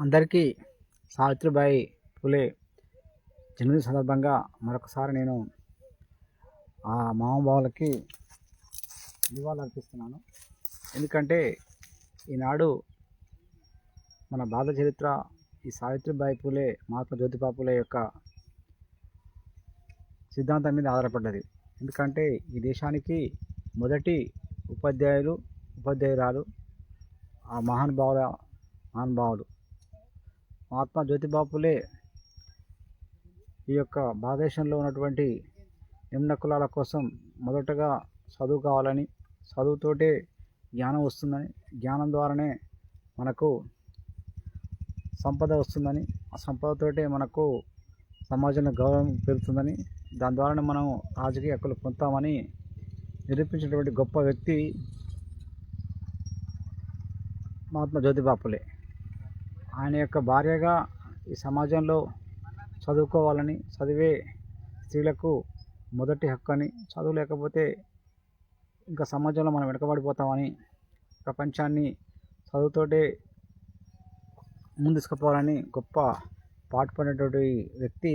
అందరికీ సావిత్రిబాయి ఫులే జన్మదిన సందర్భంగా మరొకసారి నేను ఆ మహానుభావులకి నివాళులు అర్పిస్తున్నాను ఎందుకంటే ఈనాడు మన భారత చరిత్ర ఈ సావిత్రిబాయి పూలే మహాత్మా జ్యోతిబా పూలే యొక్క సిద్ధాంతం మీద ఆధారపడ్డది. ఎందుకంటే ఈ దేశానికి మొదటి ఉపాధ్యాయులు ఉపాధ్యాయురాలు ఆ మహానుభావుల మహానుభావులు మహాత్మా జ్యోతిబాపులే ఈ యొక్క భారతదేశంలో ఉన్నటువంటి నిమ్న కులాల కోసం మొదటగా చదువు కావాలని చదువుతోటే జ్ఞానం వస్తుందని జ్ఞానం ద్వారానే మనకు సంపద వస్తుందని ఆ సంపదతోటే మనకు సమాజంలో గౌరవం పెరుగుతుందని దాని ద్వారానే మనం రాజకీయ హక్కులు పొందుతామని నిరూపించినటువంటి గొప్ప వ్యక్తి మహాత్మా జ్యోతిబాపులే. ఆయన యొక్క భార్యగా ఈ సమాజంలో చదువుకోవాలని చదివే స్త్రీలకు మొదటి హక్కు అని చదువు లేకపోతే ఇంకా సమాజంలో మనం వెనకబడిపోతామని ప్రపంచాన్ని చదువుతోటే ముందుకుపోవాలని గొప్ప పాటుపడినటువంటి వ్యక్తి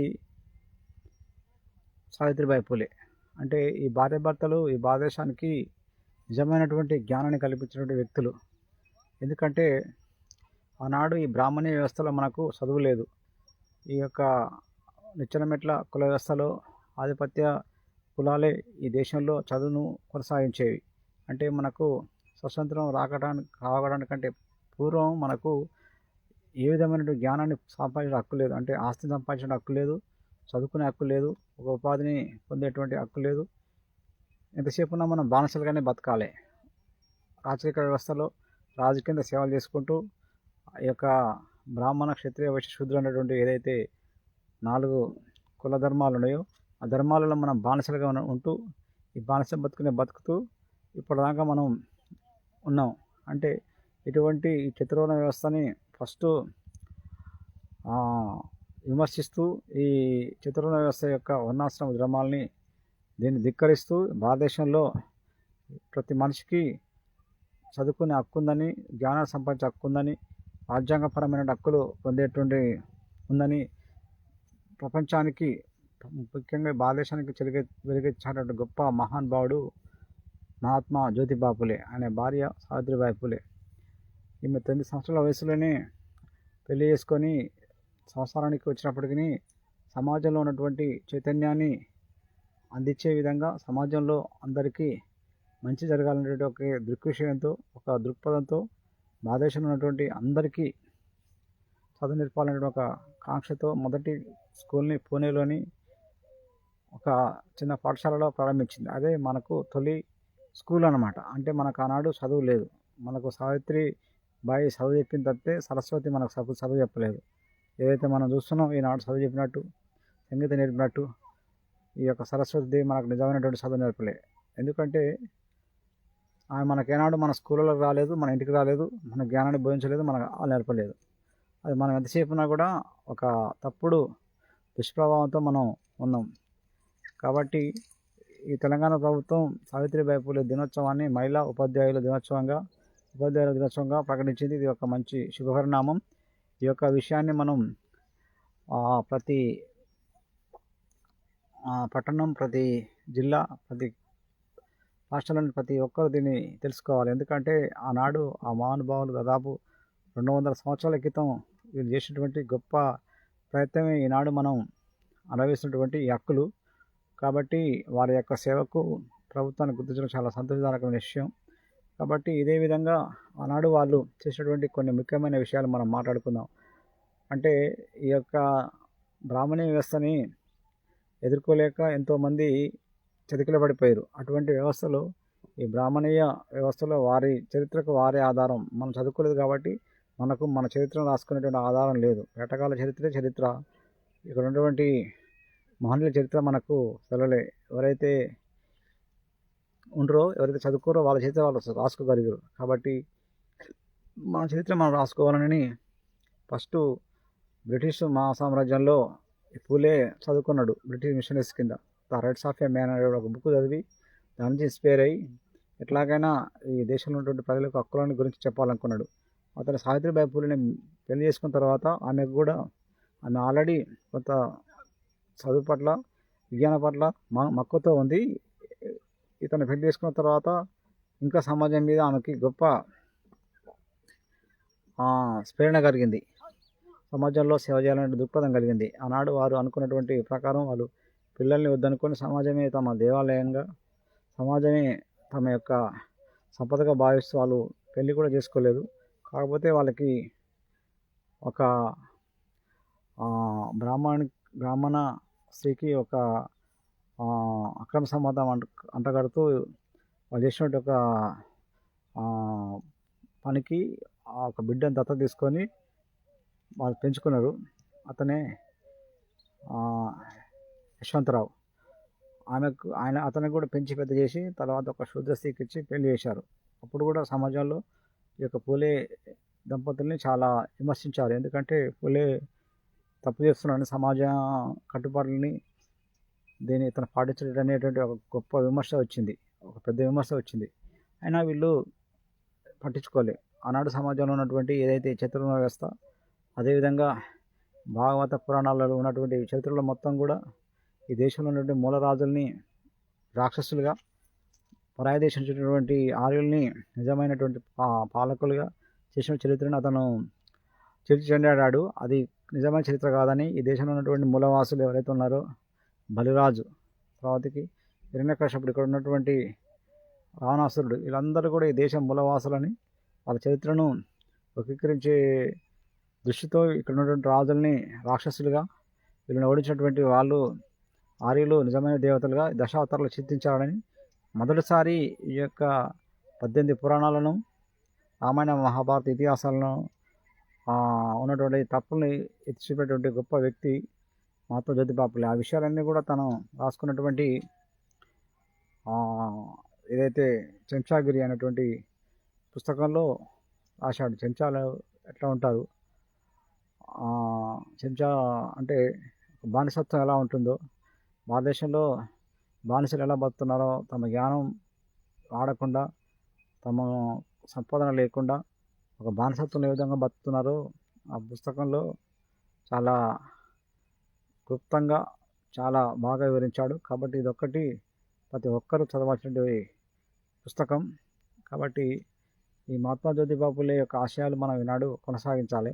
సావిత్రిబాయి పూలే. అంటే ఈ భార్య భర్తలు ఈ భారతదేశానికి నిజమైనటువంటి జ్ఞానాన్ని కల్పించినటువంటి వ్యక్తులు. ఎందుకంటే ఆనాడు ఈ బ్రాహ్మణ్య వ్యవస్థలో మనకు చదువు లేదు. ఈ యొక్క నిచ్చెనమెట్ల కుల వ్యవస్థలో ఆధిపత్య కులాలే ఈ దేశంలో చదువును కొనసాగించేవి. అంటే మనకు స్వతంత్రం రాకడానికి రావడానికంటే పూర్వం మనకు ఏ విధమైన జ్ఞానాన్ని సంపాదించిన హక్కు లేదు. అంటే ఆస్తిని సంపాదించిన హక్కు లేదు చదువుకునే హక్కు లేదు ఒక ఉపాధిని పొందేటువంటి హక్కు లేదు. ఎంతసేపు ఉన్నా మనం బానిసలుగానే బతకాలి. రాజకీయ వ్యవస్థలో రాజకీయంగా సేవలు చేసుకుంటూ ఈ యొక్క బ్రాహ్మణ క్షత్రియ వైశ్య అనేటువంటి ఏదైతే నాలుగు కుల ధర్మాలు ఉన్నాయో ఆ ధర్మాలలో మనం బానిసలుగా ఉంటూ ఈ బానిస బతుకునే బతుకుతూ ఇప్పటిదాకా మనం ఉన్నాం. అంటే ఇటువంటి ఈ చతుర్వర్ణ వ్యవస్థని ఫస్ట్ విమర్శిస్తూ ఈ చతుర్వర్ణ వ్యవస్థ యొక్క వర్ణాశ్రమ ధర్మాలని దీన్ని ధిక్కరిస్తూ భారతదేశంలో ప్రతి మనిషికి చదువుకునే హక్కు ఉందని జ్ఞానం సంపాదించే హక్కు ఉందని రాజ్యాంగపరమైన హక్కులు పొందేటువంటి ఉందని ప్రపంచానికి ముఖ్యంగా భారతదేశానికి చెలిగే వెలిగించినటువంటి గొప్ప మహానుభావుడు మహాత్మా జ్యోతిబా అనే భార్య సావిత్రిబాయి పులే ఈమె తొమ్మిది సంవత్సరాల వయసులోనే పెళ్ళి చేసుకొని సంసారానికి వచ్చినప్పటికీ సమాజంలో ఉన్నటువంటి చైతన్యాన్ని అందించే విధంగా సమాజంలో అందరికీ మంచి జరగాలనేటువంటి ఒక దృక్విషయంతో ఒక దృక్పథంతో భారతదేశంలో ఉన్నటువంటి అందరికీ చదువు నేర్పాలనే ఒక కాంక్షతో మొదటి స్కూల్ని పూణేలోని ఒక చిన్న పాఠశాలలో ప్రారంభించింది. అదే మనకు తొలి స్కూల్ అన్నమాట. అంటే మనకు ఆనాడు చదువు లేదు. మనకు సావిత్రి బాయి చదువు చెప్పిన తప్పితే సరస్వతి మనకు చదువు చదువు చెప్పలేదు. ఏదైతే మనం చూస్తున్నాం ఈనాడు చదువు చెప్పినట్టు సంగీతం నేర్పినట్టు ఈ యొక్క సరస్వతి దేవి మనకు నిజమైనటువంటి చదువు నేర్పలే. ఎందుకంటే ఆమె మనకేనాడు మన స్కూళ్ళలో రాలేదు మన ఇంటికి రాలేదు మన జ్ఞానాన్ని బోధించలేదు మన నేర్పలేదు. అది మనం ఎంతసేపునా కూడా ఒక తప్పుడు దుష్ప్రభావంతో మనం ఉన్నాం. కాబట్టి ఈ తెలంగాణ ప్రభుత్వం సావిత్రిబాయి పూలే దినోత్సవాన్ని మహిళా ఉపాధ్యాయుల దినోత్సవంగా ఉపాధ్యాయుల దినోత్సవంగా ప్రకటించింది. ఇది ఒక మంచి శుభపరిణామం. ఈ యొక్క విషయాన్ని మనం ప్రతి పట్టణం ప్రతి జిల్లా ప్రతి రాష్ట్రంలోని ప్రతి ఒక్కరు దీన్ని తెలుసుకోవాలి. ఎందుకంటే ఆనాడు ఆ మహానుభావులు దాదాపు రెండు వందల సంవత్సరాల క్రితం వీళ్ళు చేసినటువంటి గొప్ప ప్రయత్నమే ఈనాడు మనం అనుభవిస్తున్నటువంటి ఈ హక్కులు. కాబట్టి వారి యొక్క సేవకు ప్రభుత్వాన్ని గుర్తించడం చాలా సంతోషదాయకమైన విషయం. కాబట్టి ఇదే విధంగా ఆనాడు వాళ్ళు చేసినటువంటి కొన్ని ముఖ్యమైన విషయాలు మనం మాట్లాడుకుందాం. అంటే ఈ యొక్క బ్రాహ్మణీ వ్యవస్థని ఎదుర్కోలేక ఎంతోమంది చతికిల పడిపోయారు అటువంటి వ్యవస్థలో ఈ బ్రాహ్మణీయ వ్యవస్థలో వారి చరిత్రకు వారి ఆధారం. మనం చదువుకోలేదు కాబట్టి మనకు మన చరిత్రను రాసుకునేటువంటి ఆధారం లేదు. వేటకాల చరిత్రే చరిత్ర. ఇక్కడ ఉన్నటువంటి మహనీయుల చరిత్ర మనకు సెలవులే ఎవరైతే ఉండరో ఎవరైతే చదువుకోరో వాళ్ళ చరిత్ర వాళ్ళు రాసుకోగలిగారు. కాబట్టి మన చరిత్ర మనం రాసుకోవాలని ఫస్ట్ బ్రిటిష్ మహా సామ్రాజ్యంలో పూలే చదువుకున్నాడు. బ్రిటిష్ మిషనరీస్ కింద. The rights of a man అనే ఒక బుక్ చదివి దాని నుంచి ఇన్స్పైర్ అయ్యి ఎట్లాగైనా ఈ దేశంలో ఉన్నటువంటి ప్రజలకు హక్కులను గురించి చెప్పాలనుకున్నాడు. అతను సావిత్రిబాయి పూలేని పెళ్ళి చేసుకున్న తర్వాత ఆమెకు కూడా ఆమె ఆల్రెడీ కొంత చదువు పట్ల విజ్ఞానం పట్ల మ మక్కువతో ఉంది. ఇతను పెళ్ళి చేసుకున్న తర్వాత ఇంకా సమాజం మీద ఆమెకి గొప్ప స్ప్రేరణ కలిగింది. సమాజంలో సేవ చేయాలనే దృక్పథం కలిగింది. ఆనాడు వారు అనుకున్నటువంటి ప్రకారం వాళ్ళు పిల్లల్ని వద్దనుకొని సమాజమే తమ దేవాలయంగా సమాజమే తమ యొక్క సంపదగా భావిస్తూ వాళ్ళు పెళ్ళి కూడా చేసుకోలేదు. కాకపోతే వాళ్ళకి ఒక బ్రాహ్మణ బ్రాహ్మణ స్త్రీకి ఒక అక్రమ సంబంధం అంట అంటగడుతూ వాళ్ళు చేసినట్టు ఒక పనికి ఆ ఒక బిడ్డను దత్త తీసుకొని వాళ్ళు పెంచుకున్నారు. అతనే యశ్వంతరావు. ఆమెకు ఆయన అతనికి కూడా పెంచి పెద్ద చేసి తర్వాత ఒక శూద్ర స్త్రీకి ఇచ్చి పెళ్ళి చేశారు. అప్పుడు కూడా సమాజంలో ఈ యొక్క పూలే దంపతుల్ని చాలా విమర్శించారు. ఎందుకంటే పూలే తప్పు చేస్తున్నాడని సమాజ కట్టుబాట్లని దీన్ని ఇతను పాటించడం అనేటువంటి ఒక గొప్ప విమర్శ వచ్చింది. ఒక పెద్ద విమర్శ వచ్చింది. అయినా వీళ్ళు పట్టించుకోలే. ఆనాడు సమాజంలో ఉన్నటువంటి ఏదైతే చతుర్ణ వ్యవస్థ అదేవిధంగా భాగవత పురాణాలలో ఉన్నటువంటి చరిత్రలో మొత్తం కూడా ఈ దేశంలో ఉన్నటువంటి మూలరాజుల్ని రాక్షసులుగా పరాయ దేశం నుంచి ఆర్యుల్ని నిజమైనటువంటి పా పాలకులుగా చేసిన చరిత్రను అతను చరిత్ర చెందాడాడు. అది నిజమైన చరిత్ర కాదని ఈ దేశంలో ఉన్నటువంటి మూలవాసులు ఎవరైతే ఉన్నారో బలిరాజు తర్వాతకి హిరణ్యకశ్యపుడు ఇక్కడ ఉన్నటువంటి రావణాసురుడు వీళ్ళందరూ కూడా ఈ దేశం మూలవాసులని వాళ్ళ చరిత్రను వక్రీకరించే దృష్టితో ఇక్కడ ఉన్నటువంటి రాజుల్ని రాక్షసులుగా వీళ్ళని ఓడించినటువంటి వాళ్ళు ఆర్యులు నిజమైన దేవతలుగా దశావతారాలు చిత్రించారని మొదటిసారి ఈ యొక్క పద్దెనిమిది పురాణాలను రామాయణ మహాభారత ఇతిహాసాలను ఉన్నటువంటి తప్పుల్ని ఎత్తిచూపేటువంటి గొప్ప వ్యక్తి మహాత్మా జ్యోతిబాపులే. ఆ విషయాలన్నీ కూడా తను రాసుకున్నటువంటి ఏదైతే చెంచాగిరి అనేటువంటి పుస్తకంలో రాశాడు. చెంచాలు ఎట్లా ఉంటారు? చెంచా అంటే బానిసత్వం ఎలా ఉంటుందో భారతదేశంలో బానిసలు ఎలా బతున్నారో తమ జ్ఞానం వాడకుండా తమ సంపాదన లేకుండా ఒక బానిసత్వం ఏ విధంగా బతుకుతున్నారో ఆ పుస్తకంలో చాలా క్లుప్తంగా చాలా బాగా వివరించాడు. కాబట్టి ఇదొక్కటి ప్రతి ఒక్కరూ చదవాల్సినటువంటి పుస్తకం. కాబట్టి ఈ మహాత్మా జ్యోతిబాపులే యొక్క ఆశయాలు మనం ఈనాడు కొనసాగించాలి.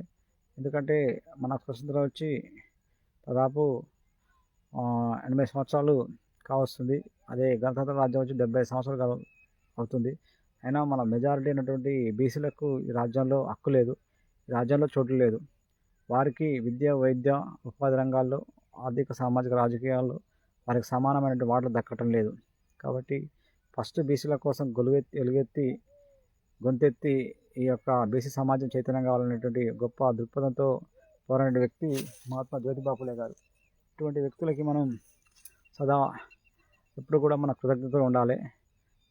ఎందుకంటే మన స్వతంత్రం వచ్చి దాదాపు ఎనభై సంవత్సరాలు కావస్తుంది. అదే గణతంత్ర రాజ్యం వచ్చి డెబ్బై సంవత్సరాలు అవుతుంది. అయినా మన మెజారిటీ అయినటువంటి బీసీలకు ఈ రాజ్యంలో హక్కు లేదు. ఈ రాజ్యంలో చోటు లేదు. వారికి విద్య వైద్య ఉపాధి రంగాల్లో ఆర్థిక సామాజిక రాజకీయాల్లో వారికి సమానమైనటువంటి వాటలు దక్కటం లేదు. కాబట్టి ఫస్ట్ బీసీల కోసం గొలువెత్తి ఎలుగెత్తి గొంతెత్తి ఈ యొక్క బీసీ సమాజం చైతన్యం కావాలనేటువంటి గొప్ప దృక్పథంతో పోరాడిన వ్యక్తి మహాత్మా జ్యోతిబాపులే గారు. ఇటువంటి వ్యక్తులకి మనం సదా ఎప్పుడు కూడా మన కృతజ్ఞతగా ఉండాలి.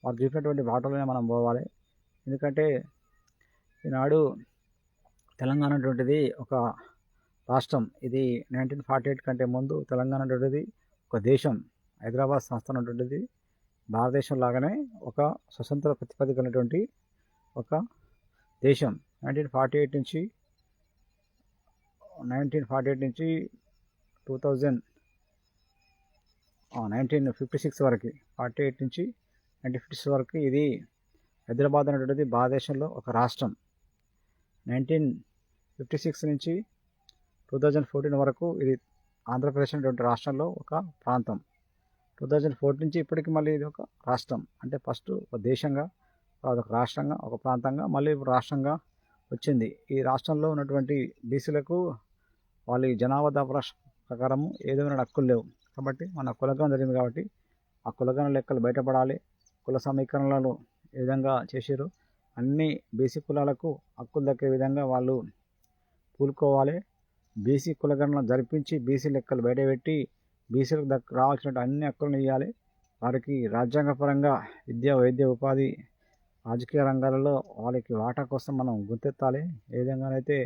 వారు చూపినటువంటి బాటలోనే మనం పోవాలి. ఎందుకంటే ఈనాడు తెలంగాణ అటువంటిది ఒక రాష్ట్రం. ఇది నైన్టీన్ ఫార్టీ ఎయిట్ కంటే ముందు తెలంగాణ అటువంటిది ఒక దేశం. హైదరాబాద్ సంస్థ అటువంటిది భారతదేశం లాగానే ఒక స్వతంత్ర ప్రతిపదిక ఒక దేశం. నైన్టీన్ ఫార్టీ ఎయిట్ నుంచి నైన్టీన్ ఫార్టీ ఎయిట్ నుంచి two thousand nineteen fifty six వరకు ఫార్టీ ఎయిట్ నుంచి నైన్టీన్ ఫిఫ్టీ సిక్స్ వరకు ఇది హైదరాబాద్ అనేటువంటిది భారతదేశంలో ఒక రాష్ట్రం. నైన్టీన్ ఫిఫ్టీ సిక్స్ నుంచి టూ థౌజండ్ ఫోర్టీన్ వరకు ఇది ఆంధ్రప్రదేశ్ అనేటువంటి రాష్ట్రంలో ఒక ప్రాంతం. టూ థౌజండ్ ఫోర్టీన్ నుంచి ఇప్పటికి మళ్ళీ ఇది ఒక రాష్ట్రం. అంటే ఫస్ట్ ఒక దేశంగా తర్వాత ఒక రాష్ట్రంగా ఒక ప్రాంతంగా మళ్ళీ రాష్ట్రంగా వచ్చింది. ఈ రాష్ట్రంలో ఉన్నటువంటి బీసీలకు వాళ్ళ ఈ జనాభా ప్రకారం ఏదైనా హక్కులు లేవు. కాబట్టి మన కులగణం జరిగింది కాబట్టి ఆ కులగణన లెక్కలు బయటపడాలి. కుల సమీకరణలను ఏ విధంగా చేసారు అన్ని బీసీ కులాలకు హక్కులు దక్కే విధంగా వాళ్ళు పూలుకోవాలి. బీసీ కులగణన జరిపించి బీసీ లెక్కలు బయటపెట్టి బీసీలకు దక్ రావాల్సిన అన్ని హక్కులను ఇవ్వాలి వారికి రాజ్యాంగపరంగా విద్య వైద్య ఉపాధి రాజకీయ రంగాలలో వాళ్ళకి వాటా కోసం మనం గుర్తెత్తాలి. ఏ విధంగానైతే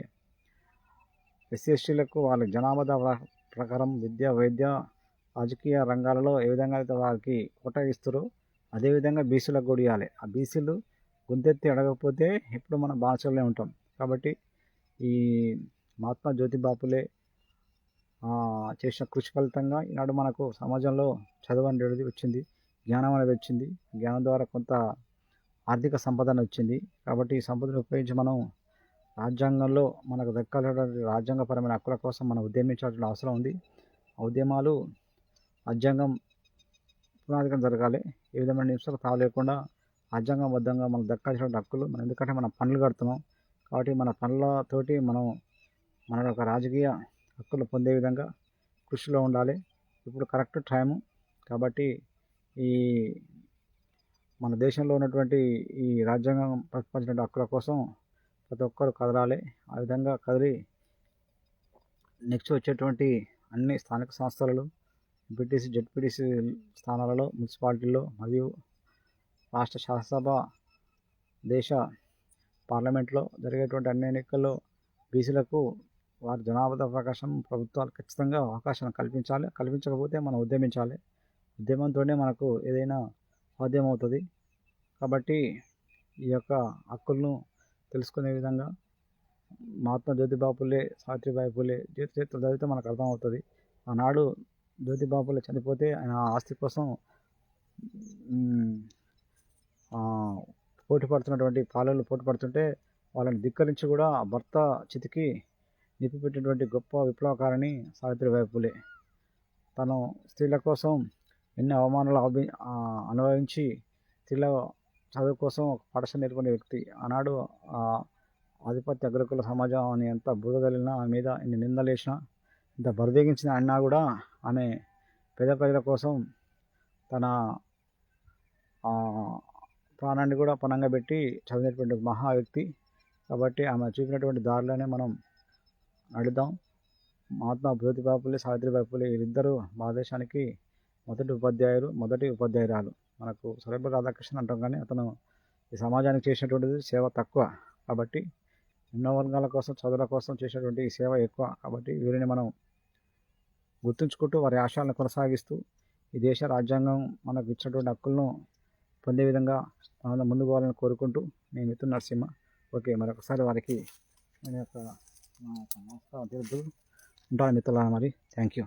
ఎస్సీ ఎస్టీలకు వాళ్ళ జనాభా ప్రకారం విద్య వైద్య రాజకీయ రంగాలలో ఏ విధంగా అయితే వారికి కోటా ఇస్తారో అదేవిధంగా బీసీలకు కూడా ఇవ్వాలి ఆ బీసీలు గుంతెత్తి అడగకపోతే ఎప్పుడు మనం బానిసలే ఉంటాం. కాబట్టి ఈ మహాత్మా జ్యోతిబాపులే చేసిన కృషి ఫలితంగా ఈనాడు మనకు సమాజంలో చదువు అనేది వచ్చింది జ్ఞానం అనేది వచ్చింది. జ్ఞానం ద్వారా కొంత ఆర్థిక సంపద వచ్చింది. కాబట్టి ఈ సంపదను ఉపయోగించి మనం రాజ్యాంగంలో మనకు దక్కాల్సినటువంటి రాజ్యాంగపరమైన హక్కుల కోసం మనం ఉద్యమించాల్సిన అవసరం ఉంది. ఆ ఉద్యమాలు రాజ్యాంగం పునాదికం జరగాలి. ఏ విధమైన నిమిషాలు తావు లేకుండా రాజ్యాంగబద్ధంగా మనకు దక్కాల్సిన హక్కులు మనం ఎందుకంటే మనం పనులు కడుతున్నాం. కాబట్టి మన పనులతోటి మనం మన యొక్క రాజకీయ హక్కులు పొందే విధంగా కృషిలో ఉండాలి. ఇప్పుడు కరెక్ట్ టైము కాబట్టి ఈ మన దేశంలో ఉన్నటువంటి ఈ రాజ్యాంగం ప్రతిపాదించిన హక్కుల కోసం ప్రతి ఒక్కరు కదలాలి. ఆ విధంగా కదిలి నెక్స్ట్ వచ్చేటువంటి అన్ని స్థానిక సంస్థలలో ఎంపీటీసీ జెడ్పీటీసీ స్థానాలలో మున్సిపాలిటీల్లో మరియు రాష్ట్ర శాసనసభ దేశ పార్లమెంట్లో జరిగేటువంటి అన్ని ఎన్నికల్లో బీసీలకు వారి జనాభా ప్రకాశం ప్రభుత్వాలు ఖచ్చితంగా అవకాశం కల్పించాలి. కల్పించకపోతే మనం ఉద్యమించాలి. ఉద్యమంతోనే మనకు ఏదైనా సాధ్యమవుతుంది. కాబట్టి ఈ యొక్క హక్కులను తెలుసుకునే విధంగా మహాత్మా జ్యోతిబా ఫులే సావిత్రిబాయి ఫులే జీవిత చరిత్ర చదివితే మనకు అర్థమవుతుంది. ఆనాడు జ్యోతిబా ఫులే చనిపోతే ఆయన ఆస్తి కోసం పోటీపడుతున్నటువంటి పోటీ పడుతున్నటువంటి పాలనలు పోటీ పడుతుంటే వాళ్ళని ధిక్కరించి కూడా ఆ భర్త చితికి నిప్పిపెట్టినటువంటి గొప్ప విప్లవకారిణి సావిత్రిబాయి ఫులే తను స్త్రీల కోసం ఎన్ని అవమానాలు అనుభవించి స్త్రీల చదువు కోసం ఒక పాఠశాల నేర్పుకునే వ్యక్తి. ఆనాడు ఆధిపత్య అగ్రకుల సమాజం అని ఎంత బురదలినా ఆమె మీద ఎన్ని నిందలు వేసినా ఇంత బరిదెగించిన అన్నా కూడా ఆమె పేద ప్రజల కోసం తన ప్రాణాన్ని కూడా పణంగా పెట్టి చదివినటువంటి మహా వ్యక్తి. కాబట్టి ఆమె చూపినటువంటి దారిలోనే మనం నడుద్దాం. మహాత్మా జ్యోతిబా ఫులే సావిత్రిబాయి ఫులే వీరిద్దరూ భారతదేశానికి మొదటి ఉపాధ్యాయులు మొదటి ఉపాధ్యాయురాలు. మనకు సర్వేపల్లి రాధాకృష్ణ అంటాం కానీ అతను ఈ సమాజానికి చేసినటువంటిది సేవ తక్కువ. కాబట్టి ఎన్నో వర్గాల కోసం చదువుల కోసం చేసినటువంటి ఈ సేవ ఎక్కువ. కాబట్టి వీరిని మనం గుర్తుంచుకుంటూ వారి ఆశయాలను కొనసాగిస్తూ ఈ దేశ రాజ్యాంగం మనకు ఇచ్చినటువంటి హక్కులను పొందే విధంగా మనం ముందుకు పోవాలని కోరుకుంటూ నేను మిత్రుడు నరసింహ. ఓకే మరొకసారి వారికి నేను యొక్క యొక్క నమస్కారం తెలుపుతూ ఉంటాను మిత్రులారా మరి. Thank you.